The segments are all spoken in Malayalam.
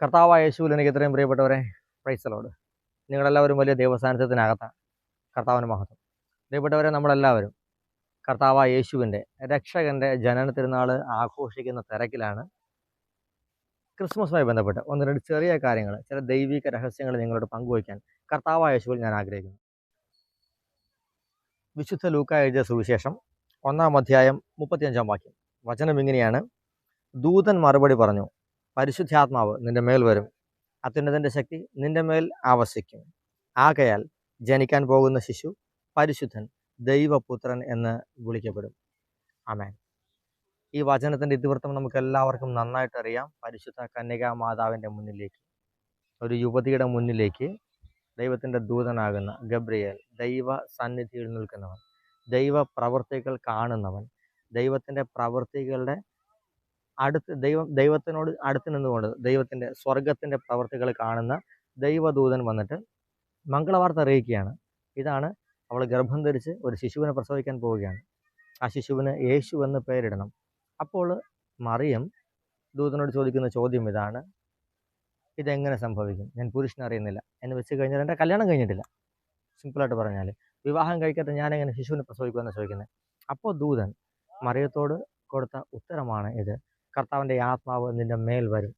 കർത്താവായ യേശുവിൽ എനിക്ക് ഇത്രയും പ്രിയപ്പെട്ടവരെ പ്രൈസലോട് നിങ്ങളെല്ലാവരും വലിയ ദൈവസാന്നിധ്യത്തിനകത്താണ് കർത്താവിന് മഹത്വം. പ്രിയപ്പെട്ടവരെ നമ്മളെല്ലാവരും കർത്താവായ യേശുവിന്റെ രക്ഷകന്റെ ജനന തിരുനാൾ ആഘോഷിക്കുന്ന തിരക്കിലാണ് ക്രിസ്മസുമായി ബന്ധപ്പെട്ട് ഒന്ന് രണ്ട് ചെറിയ കാര്യങ്ങൾ ചില ദൈവിക രഹസ്യങ്ങൾ നിങ്ങളോട് പങ്കുവയ്ക്കാൻ കർത്താവായ യേശുവിൽ ഞാൻ ആഗ്രഹിക്കുന്നു. വിശുദ്ധ ലൂക്ക എഴുതിയ സുവിശേഷം ഒന്നാം അധ്യായം മുപ്പത്തിയഞ്ചാം വാക്യം. വചനം ഇങ്ങനെയാണ്. ദൂതൻ മറുപടി പറഞ്ഞു പരിശുദ്ധാത്മാവ് നിന്റെ മേൽ വരും. അത്യുന്നതിന്റെ ശക്തി നിന്റെ മേൽ ആവസിക്കും. ആകയാൽ ജനിക്കാൻ പോകുന്ന ശിശു പരിശുദ്ധൻ ദൈവപുത്രൻ എന്ന് വിളിക്കപ്പെടും. അമേൻ ഈ വചനത്തിന്റെ ഇതിവൃത്തം നമുക്ക് എല്ലാവർക്കും നന്നായിട്ട് അറിയാം. പരിശുദ്ധ കന്യകാ മാതാവിന്റെ മുന്നിലേക്ക് ഒരു യുവതിയുടെ മുന്നിലേക്ക് ദൈവത്തിന്റെ ദൂതനാകുന്ന ഗബ്രിയേൽ ദൈവ സന്നിധിയിൽ നിൽക്കുന്നവൻ ദൈവ പ്രവൃത്തികൾ കാണുന്നവൻ ദൈവത്തിന്റെ പ്രവൃത്തികളുടെ അടുത്ത് ദൈവം ദൈവത്തിനോട് അടുത്ത് നിന്നുകൊണ്ട് ദൈവത്തിന്റെ സ്വർഗത്തിന്റെ പ്രവർത്തികൾ കാണുന്ന ദൈവദൂതൻ വന്നിട്ട് മംഗളവാർത്ത അറിയിക്കുകയാണ്. ഇതാണ് അവൾ ഗർഭം ധരിച്ച് ഒരു ശിശുവിനെ പ്രസവിക്കാൻ പോവുകയാണ്. ആ ശിശുവിന് യേശു എന്ന് പേരിടണം. അപ്പോൾ മറിയം ദൂതനോട് ചോദിക്കുന്ന ചോദ്യം ഇതാണ്. ഇതെങ്ങനെ സംഭവിക്കും? ഞാൻ പുരുഷനെ അറിയുന്നില്ല. എന്ന് വെച്ച് കഴിഞ്ഞാൽ എന്റെ കല്യാണം കഴിഞ്ഞിട്ടില്ല. സിമ്പിളായിട്ട് പറഞ്ഞാൽ വിവാഹം കഴിക്കാത്ത ഞാനെങ്ങനെ ശിശുവിനെ പ്രസവിക്കുമെന്ന് ചോദിക്കുന്നത്? അപ്പോൾ ദൂതൻ മറിയത്തോട് കൊടുത്ത ഉത്തരമാണ് ഇത്. കർത്താവിന്റെ ആത്മാവ് നിന്റെ മേൽ വരും.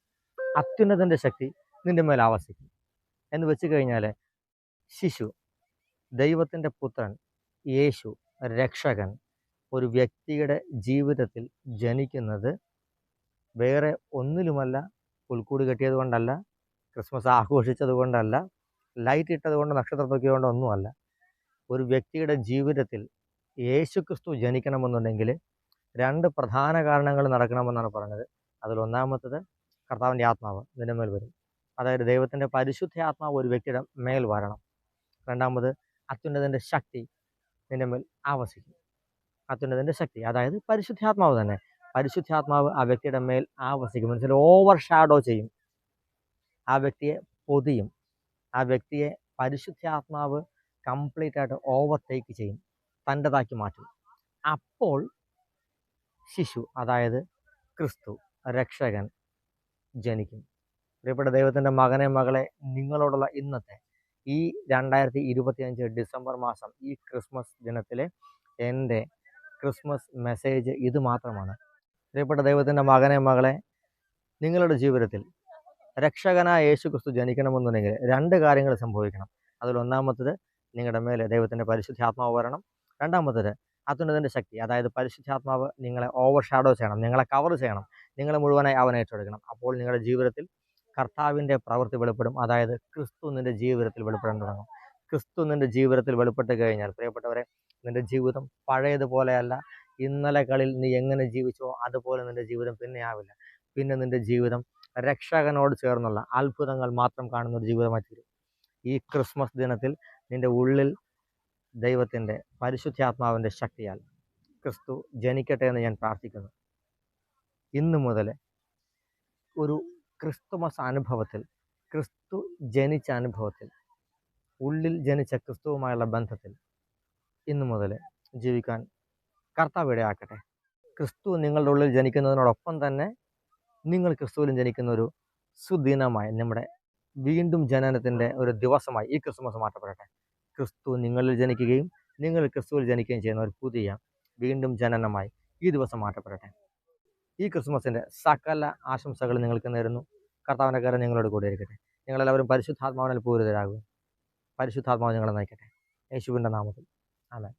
അത്യുന്നതന്റെ ശക്തി നിന്റെ മേൽ ആവസിക്കും. എന്ന് വെച്ച് കഴിഞ്ഞാൽ ശിശു ദൈവത്തിന്റെ പുത്രൻ യേശു രക്ഷകൻ ഒരു വ്യക്തിയുടെ ജീവിതത്തിൽ ജനിക്കുന്നത് വേറെ ഒന്നിലുമല്ല. പുൽക്കൂട് കെട്ടിയത് കൊണ്ടല്ല ക്രിസ്മസ് ആഘോഷിച്ചത് കൊണ്ടല്ല ലൈറ്റ് ഇട്ടത് കൊണ്ട് നക്ഷത്രം നോക്കിയതുകൊണ്ട് ഒരു വ്യക്തിയുടെ ജീവിതത്തിൽ യേശു ക്രിസ്തു ജനിക്കണമെന്നുണ്ടെങ്കിൽ രണ്ട് പ്രധാന കാരണങ്ങൾ നടക്കണമെന്നാണ് പറഞ്ഞത്. അതിൽ ഒന്നാമത്തത് കർത്താവിന്റെ ആത്മാവ് ഇതിന്റെ മേൽ വരും. അതായത് ദൈവത്തിന്റെ പരിശുദ്ധ ആത്മാവ് ഒരു വ്യക്തിയുടെ മേൽ വരണം. രണ്ടാമത് അത്യുന്നതിന്റെ ശക്തി നിന്റെ മേൽ ആവസിക്കും. അത്യുന്നതിന്റെ ശക്തി അതായത് പരിശുദ്ധാത്മാവ് തന്നെ. പരിശുദ്ധാത്മാവ് ആ വ്യക്തിയുടെ മേൽ ആവസിക്കും. മനസ്സിൽ ഓവർ ഷാഡോ ചെയ്യും. ആ വ്യക്തിയെ പൊതിയും. ആ വ്യക്തിയെ പരിശുദ്ധാത്മാവ് കംപ്ലീറ്റ് ആയിട്ട് ഓവർടേക്ക് ചെയ്യും. തന്റെതാക്കി മാറ്റും. അപ്പോൾ ശിശു അതായത് ക്രിസ്തു രക്ഷകൻ ജനിക്കും. പ്രിയപ്പെട്ട ദൈവത്തിന്റെ മകനെ മകളെ നിങ്ങളോടുള്ള ഇന്നത്തെ ഈ രണ്ടായിരത്തി ഇരുപത്തിയഞ്ച് ഡിസംബർ മാസം ഈ ക്രിസ്മസ് ദിനത്തിലെ എന്റെ ക്രിസ്മസ് മെസ്സേജ് ഇത് മാത്രമാണ്. പ്രിയപ്പെട്ട ദൈവത്തിന്റെ മകനെ മകളെ നിങ്ങളുടെ ജീവിതത്തിൽ രക്ഷകനായ യേശു ക്രിസ്തു ജനിക്കണമെന്നുണ്ടെങ്കിൽ രണ്ട് കാര്യങ്ങൾ സംഭവിക്കണം. അതിൽ ഒന്നാമത്തത് നിങ്ങളുടെ മേലെ ദൈവത്തിന്റെ പരിശുദ്ധാത്മാവ് വരണം. രണ്ടാമത്തത് അത്യുന്നതിന്റെ ശക്തി. അതായത് പരിശുദ്ധാത്മാവ് നിങ്ങളെ ഓവർ ഷാഡോ ചെയ്യണം. നിങ്ങളെ കവർ ചെയ്യണം. നിങ്ങളെ മുഴുവനായി അവൻ ഏറ്റെടുക്കണം. അപ്പോൾ നിങ്ങളുടെ ജീവിതത്തിൽ കർത്താവിന്റെ പ്രവൃത്തി വെളിപ്പെടും. അതായത് ക്രിസ്തു നിന്റെ ജീവിതത്തിൽ വെളിപ്പെടാൻ തുടങ്ങും. ക്രിസ്തു നിന്റെ ജീവിതത്തിൽ വെളിപ്പെട്ട് കഴിഞ്ഞാൽ പ്രിയപ്പെട്ടവരെ നിന്റെ ജീവിതം പഴയതുപോലെയല്ല. ഇന്നലകളിൽ നീ എങ്ങനെ ജീവിച്ചോ അതുപോലെ നിന്റെ ജീവിതം പിന്നെ ആവില്ല. പിന്നെ നിന്റെ ജീവിതം രക്ഷകനോട് ചേർന്നുള്ള അത്ഭുതങ്ങൾ മാത്രം കാണുന്ന ഒരു ജീവിതമായി തീരും ഈ ക്രിസ്മസ് ദിനത്തിൽ നിന്റെ ഉള്ളിൽ ദൈവത്തിന്റെ പരിശുദ്ധാത്മാവിന്റെ ശക്തിയാൽ ക്രിസ്തു ജനിക്കട്ടെ എന്ന് ഞാൻ പ്രാർത്ഥിക്കുന്നു. ഇന്നു മുതൽ ഒരു ക്രിസ്തുമസ് അനുഭവത്തിൽ ക്രിസ്തു ജനിച്ച അനുഭവത്തിൽ ഉള്ളിൽ ജനിച്ച ക്രിസ്തുവുമായുള്ള ബന്ധത്തിൽ ഇന്നു മുതൽ ജീവിക്കാൻ കർത്താവ് ഇടയാക്കട്ടെ. ക്രിസ്തു നിങ്ങളുടെ ഉള്ളിൽ ജനിക്കുന്നതിനോടൊപ്പം തന്നെ നിങ്ങൾ ക്രിസ്തുവിലും ജനിക്കുന്ന ഒരു സുദിനമായി നമ്മുടെ വീണ്ടും ജനനത്തിന്റെ ഒരു ദിവസമായി ഈ ക്രിസ്തുമസ് മാറ്റപ്പെടട്ടെ. ക്രിസ്തു നിങ്ങളിൽ ജനിക്കുകയും നിങ്ങൾ ക്രിസ്തുവിൽ ജനിക്കുകയും ചെയ്യുന്ന ഒരു പുതിയ വീണ്ടും ജനനമായി ഈ ദിവസം മാറ്റപ്പെടട്ടെ. ഈ ക്രിസ്മസിന്റെ സകല ആശംസകൾ നിങ്ങൾക്ക് നേരുന്നു. കർത്താവിന്റെ കാര്യം നിങ്ങളോട് കൂടെ ഇരിക്കട്ടെ. നിങ്ങളെല്ലാവരും പരിശുദ്ധാത്മാവിനാൽ പൂരിതരാകും പരിശുദ്ധാത്മാവ് നിങ്ങളെ നയിക്കട്ടെ. യേശുവിന്റെ നാമത്തിൽ. ആമേൻ.